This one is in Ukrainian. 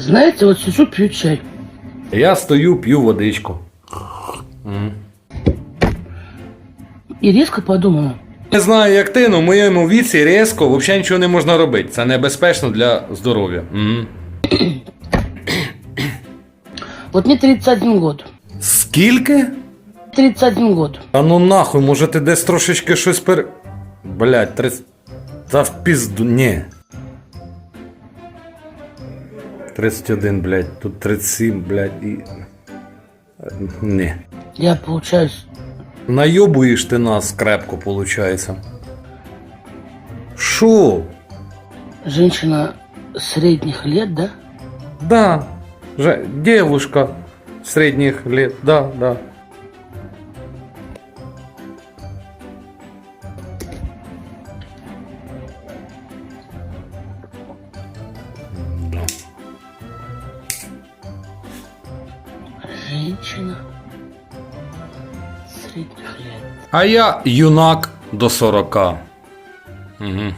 Знаете, вот сижу, пью чай. Я стою, п'ю водичку. И резко подумала, Не знаю, як ти, але в моєму віці різко взагалі нічого не можна робити. Це небезпечно для здоров'я. Мгм. вот мне 31 год. Скільки? 31 год. А ну нахуй, може ти десь трошечки щось пер. Блять, трис... Та в пізду. Ні. 31, блядь, тут 37, блядь, і. Не. Я, получаюсь, Найобуєш ти нас крепко, получається. Шо? женщина средних лет, да? Да. Ж... девушка средних лет, да. Да. Женщина средних лет. А я юнак до 40. Угу.